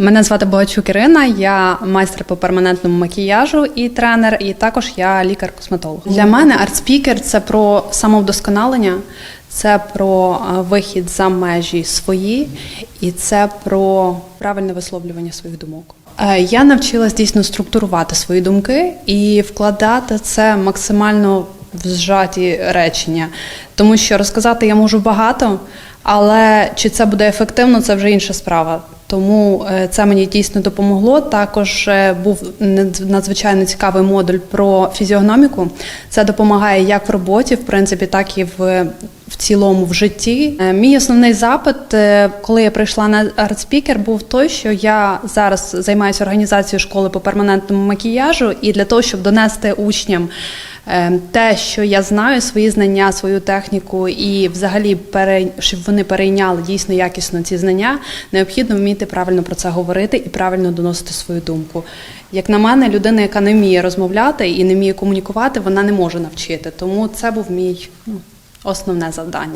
Мене звати Богачук Ірина, я майстер по перманентному макіяжу і тренер, і також я лікар-косметолог. Для мене арт-спікер це про самовдосконалення, це про е, вихід за межі свої, і це про правильне висловлювання своїх думок. Е, Я навчилась дійсно структурувати свої думки і вкладати це максимально в зжаті речення, тому що розказати я можу багато, але чи це буде ефективно, це вже інша справа. Тому е, це мені дійсно допомогло. Також е, був надзвичайно цікавий модуль про фізіогноміку. Це допомагає як в роботі, в принципі, так і в, в цілому в житті. Е, Мій основний запит, коли я прийшла на артспікер, був той, що я зараз займаюся організацією школи по перманентному макіяжу, і для того, щоб донести учням. Е, Те, що я знаю, свої знання, свою техніку, і взагалі щоб вони перейняли дійсно якісно ці знання, необхідно вміти правильно про це говорити і правильно доносити свою думку. Як на мене, людина, яка не вміє розмовляти і не вміє комунікувати, вона не може навчити. Тому це був мій ну, основне завдання.